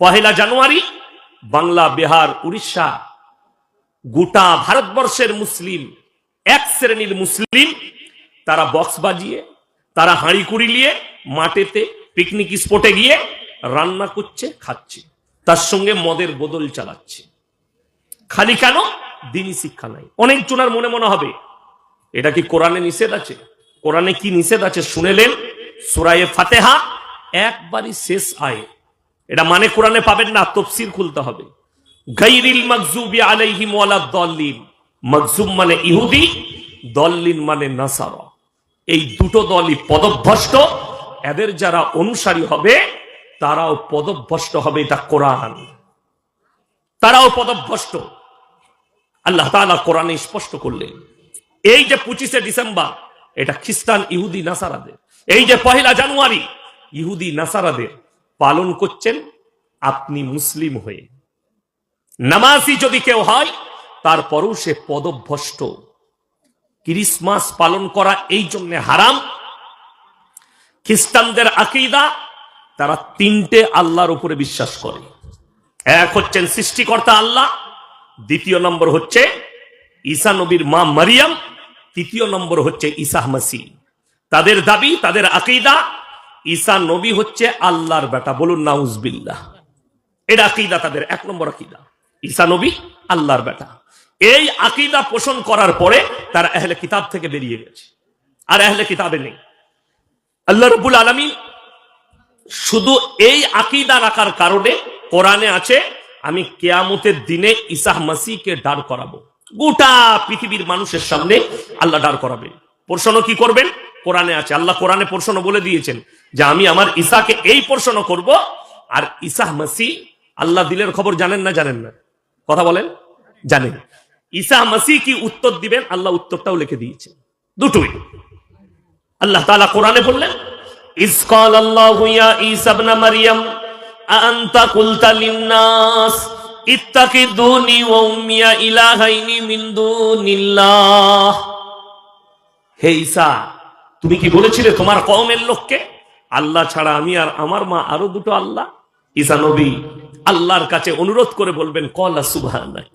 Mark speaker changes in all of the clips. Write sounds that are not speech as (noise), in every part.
Speaker 1: পহেলা জানুয়ারি, বাংলা, বিহার, উড়িষ্যা, গোটা ভারতবর্ষের মুসলিম, এক শ্রেণির মুসলিম, তারা বক্স বাজিয়ে, তারা হাঁড়ি কুড়ি নিয়ে মাঠেতে পিকনিক স্পটে গিয়ে রান্না করছে, খাচ্ছে। তার সঙ্গে মদের বদল চালাচ্ছে। খালি কেন? দিনই শিক্ষা নাই। অনেক জনার মনে মনে হবে, এটা কি কোরআনে নিষেধ আছে? কোরআনে কি নিষেধ আছে? শুনেলেন সুরায়ে ফাতেহা, একবারই শেষ আয় এটা মানে কোরআনে পাবেন না তফসির খুলতে হবে। গাইরিল মকজুবি আলাইহিম ওয়ালা দল্লিন। মকজুব মানে ইহুদি, দল্লিন মানে নাসারা। এই দুটো দলই পদভ্রষ্ট, এদের যারা অনুসারী হবে, তারাও পদভ্রষ্ট হবে এটা কোরআন। তারাও পদভ্রষ্ট। আল্লাহ তাআলা কোরআনে স্পষ্ট করলেন, এই যে পঁচিশে ডিসেম্বর, এটা খ্রিস্টান ইহুদি নাসারাদের। এই যে পহেলা জানুয়ারি, ইহুদি নাসারাদের। পালন করছেন, আপনি মুসলিম হয়ে। নামাজি যদি কেউ হয়, তারপরও সে পদভ্রষ্ট। ক্রিসমাস পালন করা এই জন্য হারাম। খ্রিস্টানদের আকিদা, তারা তিনটে আল্লাহর উপরে বিশ্বাস করে। এক হচ্ছেন সৃষ্টিকর্তা আল্লাহ, দ্বিতীয় নম্বর হচ্ছে ঈসা নবীর মা মারিয়াম, তৃতীয় নম্বর হচ্ছে ঈসা মাসি তাদের দাবি, তাদের আকিদা ঈসা নবী হচ্ছে আল্লাহর বেটা, বলুন নাউজবিল্লাহ। এটা আকিদা তাদের, এক নম্বর আকিদা। ঈসা নবী আল্লাহর বেটা। এই আকিদা পোষণ করার পরে তারা আহলে কিতাব থেকে বেরিয়ে গেছে। আর আহলে কিতাবে নেই। আল্লাহ রবুল আলমী শুধু এই আকিদা রাখার কারণে কোরআনে আছে, আমি কেয়ামতের দিনে ইসাহ মাসিকে দাঁড় করাবো। গোটা পৃথিবীর মানুষের সামনে আল্লাহ দাঁড় করাবেন প্রশ্ন কি করবেন? কোরআনে আছে। আল্লাহ কোরআনে পোর্শনও বলে দিয়েছেন যে আমি আমার ইসাকে এই পোর্শনও করব, আর ঈসা মাসি, আল্লাহ দিলের খবর জানেন না জানেন না? কথা বলেন? জানেন। ইসা মাসি কি উত্তর দিবেন? আল্লাহ উত্তরটাও লিখে দিয়েছে দুটোই। আল্লাহ তালা কোরআনে বললেন ইসকাল আল্লাহ ইয়া ঈসা ইবনে মারইয়াম আনতা কুলতা লিন্নাস, ইত্তাকিদুনি ওয়া উম্মিয়া ইলাহাইনি মিন দুনিল্লাহ। হে ইসা তুমি কি বলেছিলে তোমার কওমের লোককে? আল্লাহ ছাড়া আমি আর আমার মা আরও দুটো আল্লাহ? ঈসা নবী আল্লাহর কাছে অনুরোধ করে বলবেন, কলা সুবহানাক।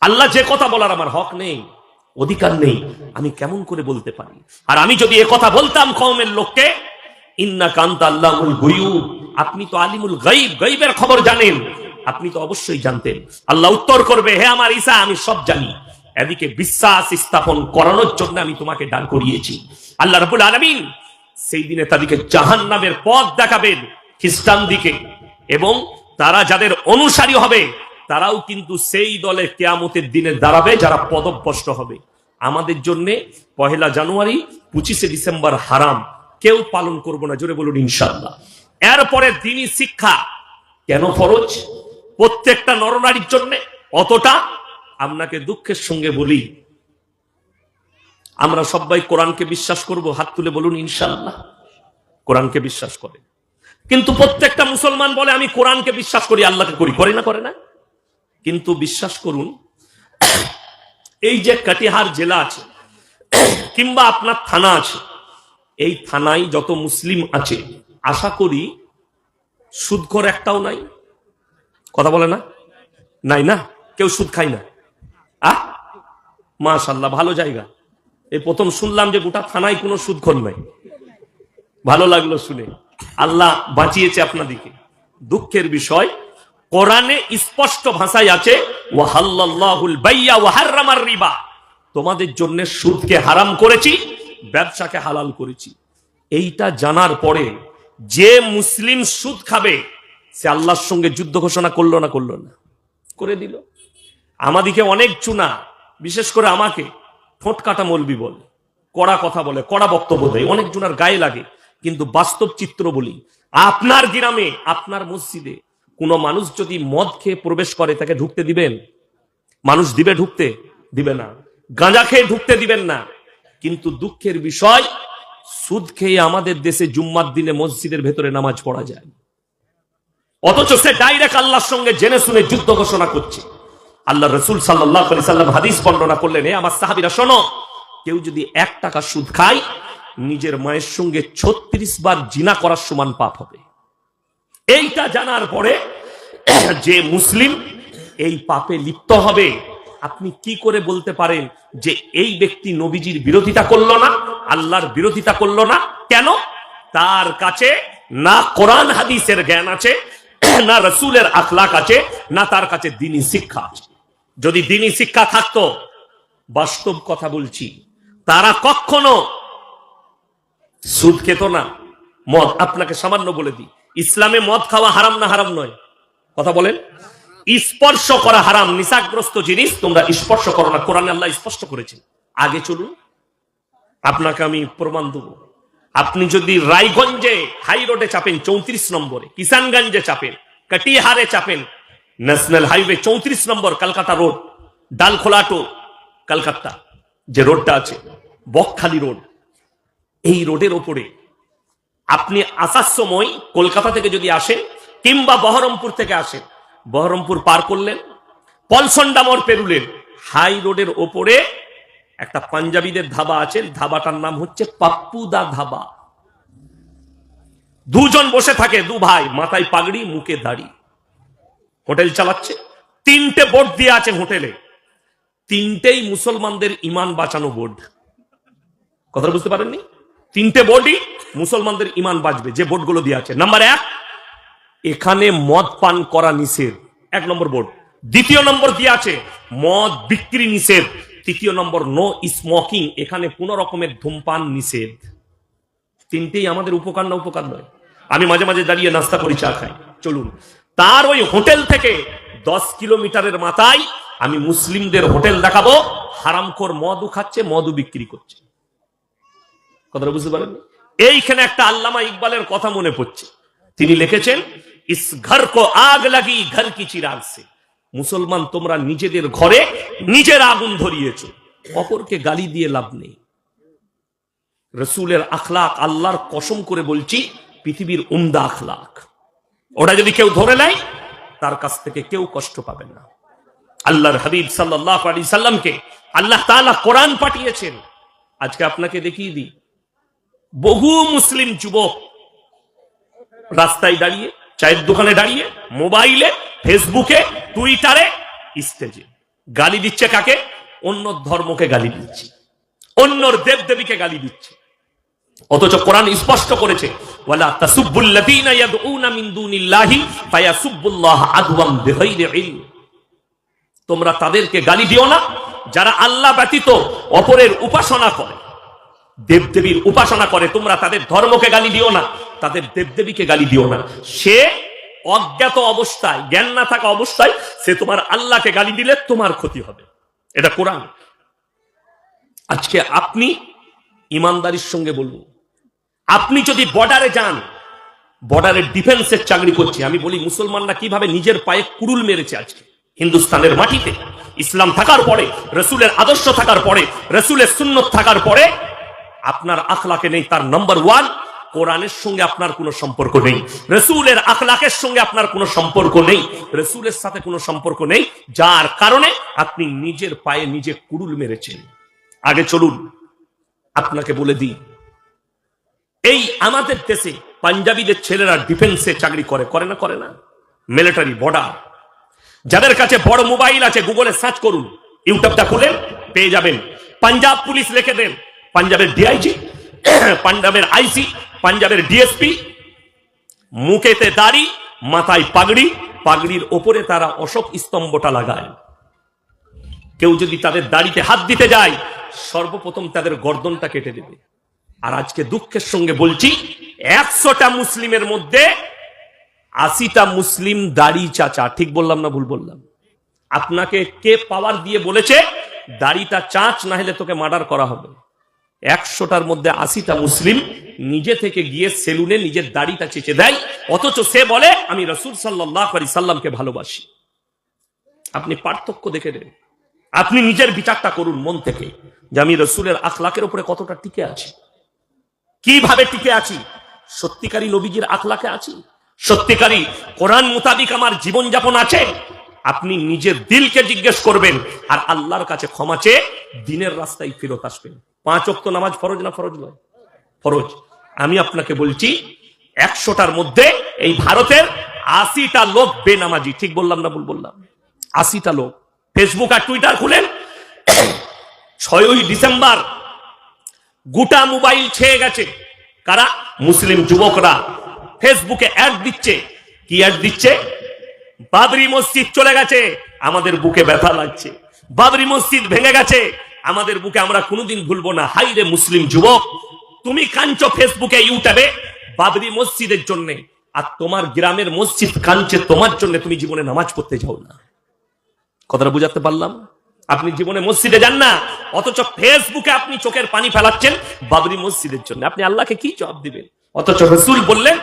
Speaker 1: আল্লাহ যে কথা বলার আমার হক নেই, অধিকার নেই, আমি কেমন করে বলতে পারি? আর আমি যদি এ কথা বলতাম কওমের লোককে ইন্না কান্তা আল্লাহুল গুয়ুব। আপনি তো আলিমুল গাইব গাইবের খবর জানেন। আপনি তো অবশ্যই জানতেন। আল্লাহ উত্তর করবে, হে আমার ঈসা, আমি সব জানি। এদিকে বিশ্বাস স্থাপন করানোর জন্য আমি তোমাকে দান করিয়েছি। আল্লাহ রাব্বুল আলামিন সেই দিনে তাদেরকে জাহান্নামের পথ দেখাবেন, খ্রিস্টান দিকে। এবং তারা যাদের অনুসারী হবে, তারাও কিন্তু সেই দলে কেয়ামতের দিনে দাঁড়াবে, যারা পদভ্রষ্ট হবে। আমাদের জন্য পহেলা জানুয়ারি পঁচিশে ডিসেম্বর হারাম। কেউ পালন করব না, জোরে বলুন ইনশাল্লাহ এরপরে দিনই শিক্ষা। কেন ফরজ? প্রত্যেকটা নরনারীর জন্য। অতটা আপনাকে দুঃখের সঙ্গে বলি। আমরা সবাই কোরআনকে বিশ্বাস করব, হাত তুলে বলুন ইনশাল্লাহ কোরআনকে বিশ্বাস করে। কিন্তু প্রত্যেকটা মুসলমান বলে, আমি কোরআনকে বিশ্বাস করি, আল্লাহকে করি। করে না করে না। কিন্তু বিশ্বাস করুন, এই যে কাটিহার জেলা আছে, কিংবা আপনার থানা আছে, এই থানায় যত মুসলিম আছে, আশা করি সুদখোর একটাও নাই। কথা বলে না? নাই না? কেউ সুদ খায় না। মাশাল্লাহ, ভালো জায়গা। এই প্রথম শুনলাম যে গোটা থানায় কোনো সুদখোর নাই। ভালো লাগল শুনে। আল্লাহ বাঁচিয়েছে আপনাদিকে। দুঃখের বিষয়, কোরআনে স্পষ্ট ভাষায় আছে রিবা। তোমাদের জন্য সুদকে হারাম করেছি, ব্যবসাকে হালাল করেছি। এইটা জানার পরে যে মুসলিম সুদ খাবে, সে আল্লাহর সঙ্গে যুদ্ধ ঘোষণা করল না করল না। করে দিল। আমাদিকে অনেক চুনা। বিশেষ করে আমাকে ঠোঁট কাটা মলবি বলে, কড়া কথা বলে, কড়া বক্তব্য দেয়, অনেক জনার গায়ে লাগে। কিন্তু বাস্তব চিত্র বলি, আপনার গ্রামে, আপনার মসজিদে কোনো মানুষ যদি মদ খেয়ে প্রবেশ করে, তাকে ঢুকতে দিবেন? মানুষ দিবে ঢুকতে? দিবে না। গাঁজা খেয়ে ঢুকতে দিবেন না। কিন্তু দুঃখের বিষয়, সুদ খেয়ে আমাদের দেশে জুম্মার দিনে মসজিদের ভেতরে নামাজ পড়া যায়। অথচ সে ডাইরেক্ট আল্লাহর সঙ্গে জেনে শুনে যুদ্ধ ঘোষণা করছে। আল্লাহ রসুল সাল্লাহ সাল্লাম হাদিস বর্ণনা করলেন হে আমার সাহাবিরা, শোনো, কেউ যদি এক টাকা সুদ খায়, নিজের মায়ের সঙ্গে ছত্রিশ বার জিনা করার সমান পাপ হবে। এইটা জানার পরে (clears throat) যে মুসলিম এই পাপে লিপ্ত হবে, আপনি কি করে বলতে পারেন যে এই ব্যক্তি নবীজির বিরোধিতা করল না, আল্লাহর বিরোধিতা করল না? কেন? তার কাছে না কোরআন হাদিসের জ্ঞান আছে, (clears throat) না রসুলের আখলাক আছে, না তার কাছে দিনী শিক্ষা আছে। যদি দিনী শিক্ষা থাকতো, বাস্তব কথা বলছি, তারা কখনো সুদ খেত না। মদ আপনাকে সামান্য বলে দিই। ইসলামে মদ খাওয়া হারাম না হারাম নয়। কথা বলেন? স্পর্শ করা হারাম, নিশাগ্রস্ত জিনিস তোমরা স্পর্শ করো না। কোরআনে আল্লাহ স্পষ্ট করেছেন। আগে চলুন। আপনাকে আমি প্রমাণ দেব। আপনি যদি রায়গঞ্জে হাই রোডে চাপেন, চৌত্রিশ নম্বরে, কিষানগঞ্জে চাপেন, কাটিহারে চাপেন ন্যাশনাল হাইওয়ে চৌত্রিশ নম্বর কলকাতা রোড ডালখোলা টো কলকাতা যে রোডটা আছে, বকখালি রোড। এই রোডের ওপরে আপনি আসার সময় কলকাতা থেকে যদি আসেন, কিংবা বহরমপুর থেকে আসেন, বহরমপুর পার করলেন, পলসন্ডা মোড় পেরুলেন, হাই রোডের ওপরে একটা পাঞ্জাবিদের ধাবা আছে ধাবাটার নাম হচ্ছে পাপ্পুদা ধাবা। দুজন বসে থাকে, দু ভাই, মাথায় পাগড়ি, মুখে দাড়ি। হোটেল চালাচ্ছে, তিনটে বোর্ড দিয়ে আছে হোটেলে। তিনটেই মুসলমানদের ইমান বাঁচানো বোর্ড কথা বুঝতে পারেননি? তিনটে বোর্ডই মুসলমানদের ইমান বাঁচবে, যে বোর্ডগুলো দিয়ে আছে। নাম্বার এক, এখানে মদ পান করা নিষেধ। এক নম্বর বোর্ড দ্বিতীয় নম্বর দিয়ে আছে? মদ বিক্রি নিষেধ। তৃতীয় নম্বর নো স্মোকিং এখানে কোন রকমের ধূমপান নিষেধ। তিনটেই আমাদের উপকার না উপকার নয়। আমি মাঝে মাঝে দাঁড়িয়ে নাস্তা করি, চা খাই। চলুন। তার ওই হোটেল থেকে দশ কিলোমিটারের মাথায় আমি মুসলিমদের হোটেল দেখাবো। হারামখোর মদও খাচ্ছে, মদও বিক্রি করছে। কথাটা বুঝতে পারেন এইখানে একটা আল্লামা ইকবালের কথা মনে পড়ছে। তিনি লিখেছেন, ইস ঘর কো আগ লাগি, ঘর কি চিরাগ সে। মুসলমান তোমরা নিজেদের ঘরে নিজের আগুন ধরিয়েছ। অপরকে গালি দিয়ে লাভ নেই। রসুলের আখলাক আল্লাহর কসম করে বলছি, পৃথিবীর উমদা আখলাক। ওটা যদি কেউ ধরে নেয়, তার কাছ থেকে কেউ কষ্ট পাবে না। আল্লাহর হাবিব সাল্লাহ আলী সাল্লামকে আল্লাহ তাআলা কোরআন পাঠিয়েছেন। আজকে আপনাকে দেখিয়ে দিই। বহু মুসলিম যুবক রাস্তায় দাঁড়িয়ে, চায়ের দোকানে দাঁড়িয়ে, মোবাইলে, ফেসবুকে, টুইটারে, স্টেজে গালি দিচ্ছে কাকে? অন্য ধর্মকে গালি দিচ্ছে। অন্যর দেব দেবীকে গালি দিচ্ছে। অথচ কোরআন স্পষ্ট করেছে তোমরা তাদেরকে গালি দিও না, যারা আল্লাহ ব্যতীত অপরের উপাসনা করে, দেবদেবীর উপাসনা করে, তোমরা তাদের ধর্মকে গালি দিও না, তাদের দেবদেবীকে গালি দিও না। সে অজ্ঞাত অবস্থায়, জ্ঞান না থাকা অবস্থায়, সে তোমার আল্লাহকে গালি দিলে তোমার ক্ষতি হবে। এটা কোরআন। আজকে আপনি ইমানদারির সঙ্গে বলুন আপনি যদি বর্ডারে যান, বর্ডারের ডিফেন্সের চাকরি করছে। আমি বলি, মুসলমানরা কীভাবে নিজের পায়ে কুড়ুল মেরেছে আজকে? হিন্দুস্তানের মাটিতে। ইসলাম থাকার পরে, রসুলের আদর্শ থাকার পরে, রসুলের সুন্নত থাকার পরে, আপনার আখলাকে নেই, তার নাম্বার ওয়ান কোরআনের সঙ্গে আপনার কোনো সম্পর্ক নেই। রসুলের আখলাকের সঙ্গে আপনার কোনো সম্পর্ক নেই। রসুলের সাথে কোনো সম্পর্ক নেই। যার কারণে আপনি নিজের পায়ে নিজে কুড়ুল মেরেছেন। আগে চলুন। আপনাকে বলে দিই, এই আমাদের দেশে পাঞ্জাবিদের ছেলেরা ডিফেন্সে চাকরি করে করে না করে না? মিলিটারি বর্ডার যাদের কাছে বড় মোবাইল আছে গুগলে সার্চ করুন ইউটিউবটা খুলেন, পেয়ে যাবেন। পাঞ্জাব পুলিশ লিখে দেন, পাঞ্জাবের ডিআইজি (clears throat) পাঞ্জাবের আইসি পাঞ্জাবের ডিএসপি মুখেতে দাড়ি, মাথায় পাগড়ি, পাগড়ির ওপরে তারা অশোক স্তম্ভটা লাগায়। কেউ যদি তাদের দাড়িতে হাত দিতে যায়, সর্বপ্রথম তাদের গর্দনটা কেটে দেবে। আর আজকে দুঃখের সঙ্গে বলছি, একশোটা মুসলিমের মধ্যে আশিটা মুসলিম দাড়ি চাচা। ঠিক বললাম না ভুল বললাম? আপনাকে কে পাওয়ার দিয়ে বলেছে, দাড়িটা চাঁচ, না হলে তোকে মার্ডার করা হবে। একশোটার মধ্যে আশিটা মুসলিম নিজে থেকে গিয়ে সেলুনে নিজের দাড়িটা চেঁচে দেয়, অথচ সে বলে, আমি রসুল সাল্লাহ সাল্লামকে ভালোবাসি। আপনি পার্থক্য দেখে নেন। আপনি নিজের বিচারটা করুন মন থেকে যে আমি রসুলের আখলাকের উপরে কতটা টিকে আছি। কীভাবে টিকে আছি? সত্যিকারী নবীজির আখলাকে আছি? সত্যিকারী কোরআন মোতাবিক আমার জীবন যাপন আছে? আপনি নিজের দিলকে জিজ্ঞেস করবেন আর আল্লাহর কাছে ক্ষমা চেয়ে দিনের রাস্তায় ফেরত আসবেন। পাঁচ অক্ত নামাজ ফরজ না ফরজ নয়? ফরজ। আমি আপনাকে বলছি, একশোটার মধ্যে এই ভারতের আশিটা লোক বেনামাজি। ঠিক বললাম না বললাম? আশিটা লোক। ফেসবুক আর টুইটার খুলেন। ছয়ই ডিসেম্বর গোটা মোবাইল ছেয়ে গেছে। কারা? মুসলিম যুবকরা। ফেসবুকে অ্যাড দিচ্ছে। কি অ্যাড দিচ্ছে? বাবরি মসজিদ চলে গেছে। আমাদের বুকে ব্যথা লাগছে। বাবরি মসজিদ ভেঙে গেছে। আমাদের বুকে আমরা কোনোদিন ভুলবো না। হাই রে মুসলিম যুবক, তুমি কাঞ্চ ফেসবুকে ইউটিউবে বাবরি মসজিদের জন্য। আর তোমার গ্রামের মসজিদ কাঞ্চে তোমার জন্য। তুমি জীবনে নামাজ পড়তে যাও না। কথাটা বুঝাতে পারলাম? আপনি জীবনে মসজিদে যান না, অথচ ফেসবুকে আপনি চোখের পানি ফেলাচ্ছেন বাবরি মসজিদের জন্য। আপনি আল্লাহকে কি জবাব দিবেন? অথচ রসুল বললেন,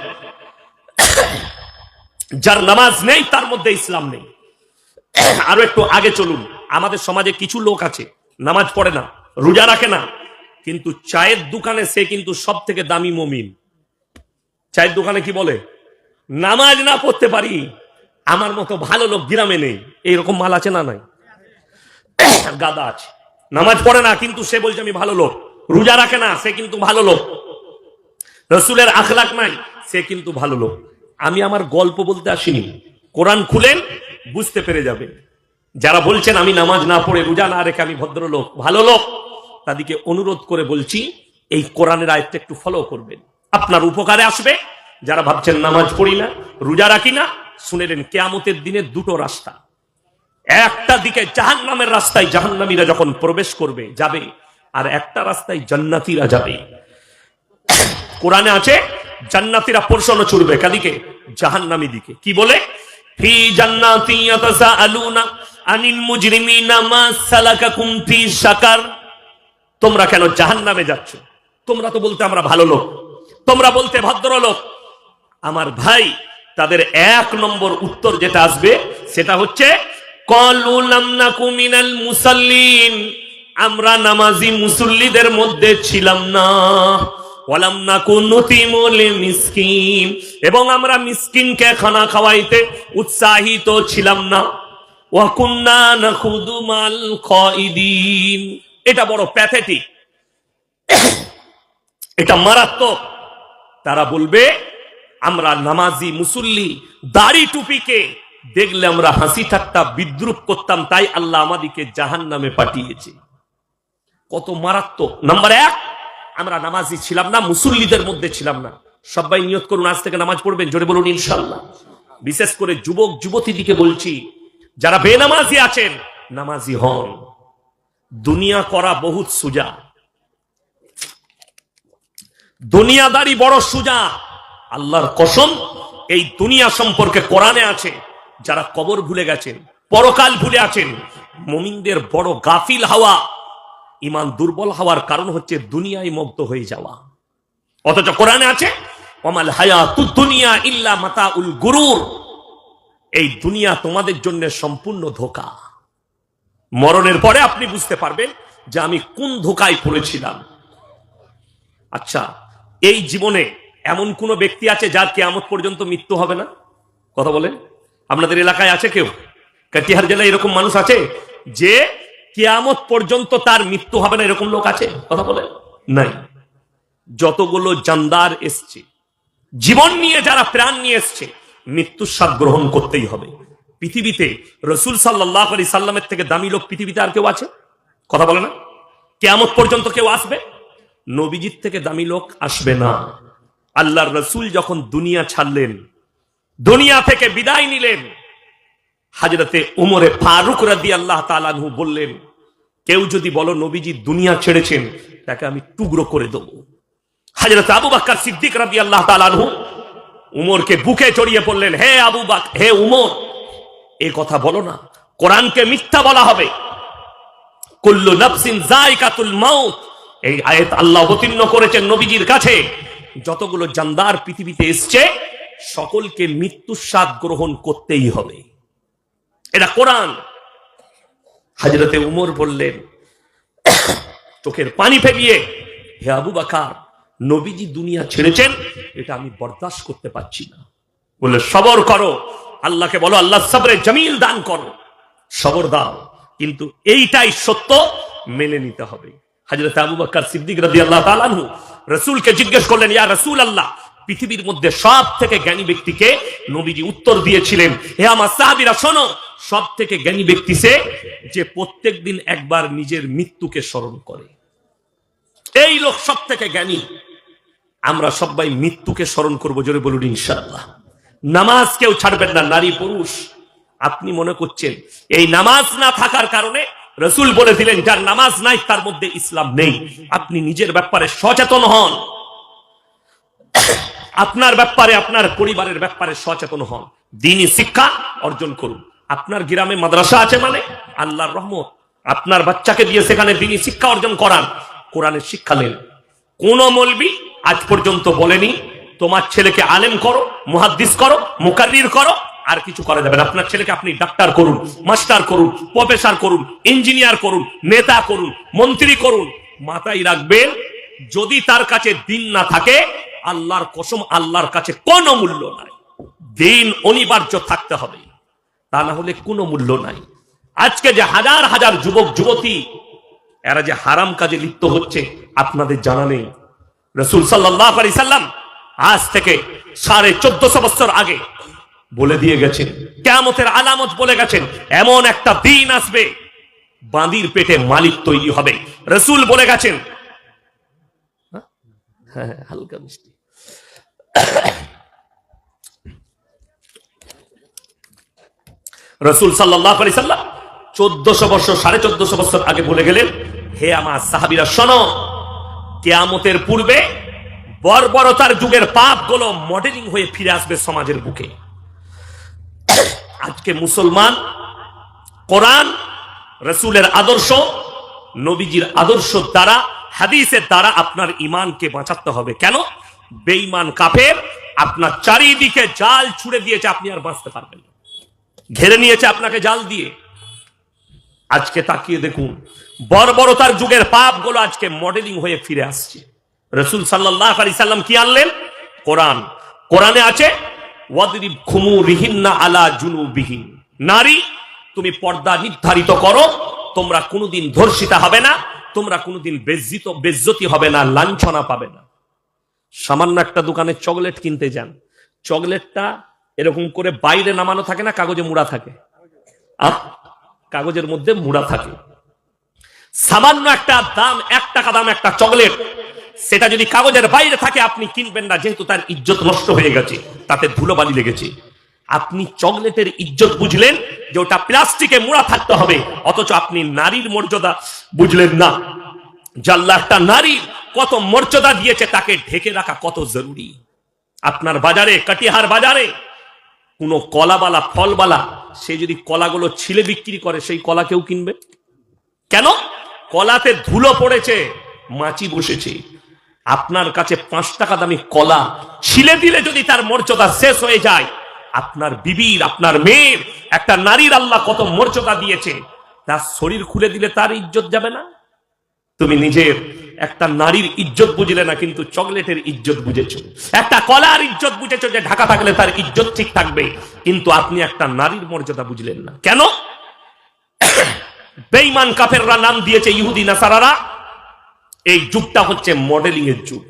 Speaker 1: যার নামাজ নেই, তার মধ্যে ইসলাম নেই। আরও একটু আগে চলুন, আমাদের সমাজে কিছু লোক আছে, নামাজ পড়ে না, রোজা রাখে না, কিন্তু চায়ের দোকানে সে কিন্তু সব থেকে দামি মমিন। চায়ের দোকানে কি বলে? নামাজ না পড়তে পারি আমার মতো ভালো লোক গ্রামে নেই। এইরকম মাল আছে না নাই? (coughs) গাদা আছে। নামাজ পড়ে না, কিন্তু সে বলছে আমি ভালো লোক। রোজা রাখে না, সে কিন্তু ভালো লোক। রসুলের আখলাক নাই, সে কিন্তু ভালো লোক। আমি আমার গল্প বলতে আসিনি। কোরআন খুলেন, বুঝতে পেরে যাবে। যারা বলছেন আমি নামাজ না পড়ে রোজা না রেখে আমি ভদ্রলোক, ভালো লোক, তাদেরকে অনুরোধ করে বলছি, এই কোরআনের আয়ত্ত একটু ফলো করবেন। আপনার উপকারে আসবে। যারা ভাবছেন নামাজ পড়ি না, রোজা রাখি না শুনে নেন কেয়ামতের দিনে দুটো রাস্তা। একটা দিকে জাহান নামের রাস্তায় জাহান্নামীরা যখন প্রবেশ করবে, যাবে, আর একটা রাস্তায় জান্নাতীরা যাবে। কোরআনে আছে, জান্নাতীরা পোর্শনও ছুড়বে কাদিকে? জাহান্নামী দিকে। কি বলে? তোমরা কেন জাহান্নামে যাচ্ছ? তোমরা তো বলতে আমরা ভালো লোক। তোমরা বলতে ভদ্রলোক। আমার ভাই তাদের এক নম্বর উত্তর যেটা আসবে, সেটা হচ্ছে মুসাল্লিন। আমরা নামাজি মুসল্লিদের মধ্যে ছিলাম না। মিসকিন এবং আমরা মিসকিনকে খানা খাওয়াইতে উৎসাহিত ছিলাম না। এটা বড় প্যাথেটিক। (coughs) এটা মারাত্মক। তারা বলবে আমরা নামাজি, মুসল্লি, দাড়ি টুপিকে দেখলে আমরা হাসি ঠাট্টা বিদ্রুপ করতাম, তাই আল্লাহ আমাদিকে জাহান নামে পাঠিয়েছে। কত মারাত্মক। নাম্বার এক, আমরা নামাজি ছিলাম না, মুসল্লিদের মধ্যে ছিলাম না। সবাই নিয়ত করুন, আজ থেকে নামাজ পড়বেন, জোরে বলুন ইনশাল্লাহ বিশেষ করে যুবক, যুবতীদিকে বলছি, যারা বেনামাজি আছেন, নামাজি হন। দুনিয়া করা বহুত সুজা। দুনিয়াদারি বড় সুজা। আল্লাহর কসম, এই দুনিয়া সম্পর্কে কোরআনে আছে, যারা কবর ভুলে গেছেন, পরকাল ভুলে আছেন, মমিনদের বড় গাফিল হাওয়া ইমান দুর্বল হওয়ার কারণ হচ্ছে দুনিয়ায় মগ্ন হয়ে যাওয়া। অথচ কোরআনে আছে অমাল হায়া তু দুনিয়া ইল্লা মাতা উল গুরুর, এই দুনিয়া তোমাদের জন্য সম্পূর্ণ ধোকা। মরণের পরে আপনি বুঝতে পারবেন যে আমি কোন ধোকায় পড়েছিলাম। আচ্ছা এই জীবনে এমন কোন ব্যক্তি আছে যার কেয়ামত পর্যন্ত মৃত্যু হবে না? কথা বলেন। আপনাদের এলাকায় আছে কেউ? কাটিহার জেলায় এরকম মানুষ আছে যে কেয়ামত পর্যন্ত তার মৃত্যু হবে না এরকম লোক আছে? কথা বলেন। নাই। যতগুলো জানদার এসছে, জীবন নিয়ে যারা প্রাণ নিয়ে এসছে, মৃত্যুর স্বাদ গ্রহণ করতেই হবে। পৃথিবীতে রসুল সাল্লাহ আলি সাল্লামের থেকে দামি লোক পৃথিবীতে আর কেউ আছে? কথা বলে না? কেয়ামত পর্যন্ত কেউ আসবে? নবীজির থেকে দামি লোক আসবে না। আল্লাহর রসুল যখন দুনিয়া ছাড়লেন, দুনিয়া থেকে বিদায় নিলেন, হাজরতে উমরে ফারুক রাদি আল্লাহ তালানহু বললেন, কেউ যদি বলো, নবীজি দুনিয়া ছেড়েছেন, তাকে আমি টুকরো করে দেবো। হাজরত আবু বাক্কার সিদ্দিক রাদি আল্লাহ তালানহু উমরকে বুকে চড়িয়ে পড়লেন হে আবু বাক, হে উমর, এ কথা বলো না, কোরআনকে মিথ্যা বলা হবে। কুল্লু নফসিন জায়কাতুল মাউত। এই আয়াত আল্লাহ অবতীর্ণ করেছেন নবীজির কাছে। যতগুলো জানদার পৃথিবীতে এসছে, সকলকে মৃত্যুর স্বাদ গ্রহণ করতেই হবে। এটা কোরআন। হাজরতে উমর বললেন, চোখের পানি ফেলিয়ে, হে আবু বাকার, নবীজি দুনিয়া ছেড়েছেন, এটা আমি বরদাস্ত করতে পারছি না। বলে সবর করো। আল্লাহকে বলো আল্লাহ সবরে জমিল দান করো। সবর দাও। কিন্তু এইটাই সত্য, মেনে নিতে হবে। হাজরত আবু বাক্কার সিদ্দিক রাজি আল্লাহ তালানহু রসুলকে জিজ্ঞেস করলেন, ইয়া রসুল আল্লাহ পৃথিবীর মধ্যে সব থেকে জ্ঞানী ব্যক্তিকে নবীজি উত্তর দিয়েছিলেন। হে আমার সাহাবিরা, শোনো সব থেকে জ্ঞানী ব্যক্তি সে যে প্রত্যেক দিন একবার নিজের মৃত্যুকে স্মরণ করে। এই লোক সব থেকে জ্ঞানী। আমরা সবাই মৃত্যুকে স্মরণ করব, জোরে বলুন, ইনশাআল্লাহ। নামাজ কেউ ছাড়বেন না, নারী পুরুষ। আপনি মনে করছেন, এই নামাজ না থাকার কারণে রসুল বলে দিলেন, যার নামাজ নাই, তার মধ্যে ইসলাম নেই। আপনি নিজের ব্যাপারে সচেতন হন। আপনার ব্যাপারে, আপনার পরিবারের ব্যাপারে সচেতন হন। দিনই শিক্ষা অর্জন করুন। আপনার গ্রামে মাদ্রাসা আছে মানে? আল্লাহর রহমত। আপনার বাচ্চাকে দিয়ে সেখানে দিনই শিক্ষা অর্জন করান। কোরআনের শিক্ষা নেন। কোন মলবি আজ পর্যন্ত বলেনি, তোমার ছেলেকে আলেম করো, মুহাদ্দিস করো, মুকাররির করো আর কিছু করা যাবে না। আপনার ছেলেকে আপনি ডাক্তার করুন মাস্টার করুন প্রফেসর করুন ইঞ্জিনিয়ার করুন, নেতা করুন, মন্ত্রী করুন। মাথায় রাখবেন, যদি তার কাছে দিন না থাকে, আল্লাহর কসম আল্লাহর কাছে কোনো মূল্য নাই। দিন অনিবার্য থাকতে হবে, তা না হলে কোনো মূল্য নাই। আজকে যে হাজার হাজার যুবক, যুবতী, এরা যে হারাম কাজে লিপ্ত হচ্ছে, আপনাদের জানা নেই। রসুল সাল্লাহ আলি সাল্লাম আজ থেকে সাড়ে চোদ্দশো বছর আগে বলে দিয়ে গেছেন। কেমতের আলামত বলে গেছেন, এমন একটা দিন আসবে, বাঁদির পেটে মালিক তৈরি হবে। রসুল বলে গেছেন হ্যাঁ হালকা মিষ্টি। রসুল সাল্লাহ আলি সাল্লাম চোদ্দশো বছর, সাড়ে চোদ্দশো বছর আগে বলে গেলেন, হে আমার সাহাবিরা, শোনো, কেয়ামতের পূর্বে বর্বরতার যুগের পাপগুলো মডেলিং হয়ে ফিরে আসবে সমাজের বুকে। আজকে মুসলমান, কোরআন, রসুলের আদর্শ, নবীজির আদর্শ দ্বারা, হাদিসের দ্বারা আপনার ইমানকে বাঁচাতে হবে। কেন? বেঈমান কাফের আপনার চারিদিকে জাল ছুড়ে দিয়েছে, আপনি আর বাঁচতে পারবেন না। ঘেরে নিয়েছে আপনাকে জাল দিয়ে। আজকে তাকিয়ে দেখুন, বর্বরতার যুগের পাপগুলো আজকে মডেলিং হয়ে ফিরে আসছে। রসুল সাল্লাহ আলি সাল্লাম কি আনলেন? কোরআন। কোরআনে আছে ওয়াদরিব খুমু রিহিন্না আলা জুনুবিহীন নারী, তুমি পর্দা নির্ধারিত করো, তোমরা কোনোদিন ধর্ষিতা হবে না, তোমরা কোনোদিন বেজ্জিত, বেজ্জতি হবে না, লাঞ্ছনা পাবে না। সামান্য একটা দোকানে চকলেট কিনতে যান। চকলেটটা এরকম করে বাইরে নামানো থাকে না, কাগজে মুড়া থাকে। কাগজের মধ্যে মুড়া থাকে। সামান্য একটা দাম, এক টাকা দাম একটা চকলেট সেটা যদি কাগজের বাইরে থাকে, আপনি কিনবেন না, যেহেতু তার ইজ্জত নষ্ট হয়ে গেছে, তাতে ধুলোবালি লেগেছে। আপনি চকলেটের ইজ্জত বুঝলেন যে ওটা প্লাস্টিকে মোড়া থাকতে হবে, অথচ আপনি নারীর মর্যাদা বুঝলেন না। জাল্লা একটা নারী কত মর্যাদা দিয়েছে, তাকে ঢেকে রাখা কত জরুরি। আপনার বাজারে, কাটিহার বাজারে, কোনো কলাবালা, ফলবালা, সে যদি কলাগুলো ছিলে বিক্রি করে, সেই কলা কেউ কিনবে? কেন? কলাতে ধুলো পড়েছে মাছি বসেছে। আপনার কাছে পাঁচ টাকা দামি কলা ছিলে দিলে যদি তার মর্যাদা শেষ হয়ে যায়, আপনার বিবির, আপনার মেয়ের, একটা নারীর আল্লাহ কত মর্যাদা দিয়েছে, তার শরীর খুলে দিলে তার ইজ্জত যাবে না? তুমি নিজের একটা নারীর ইজ্জত বুঝলে না, কিন্তু চকলেটের ইজ্জত বুঝেছ। একটা কলার ইজ্জত বুঝেছ যে ঢাকা থাকলে তার ইজ্জত ঠিক থাকবে, কিন্তু আপনি একটা নারীর মর্যাদা বুঝলেন না। কেন? (coughs) বেইমান কাফেররা নাম দিয়েছে ইহুদি, নাসারারা। এই যুগটা হচ্ছে মডেলিং এর যুগ।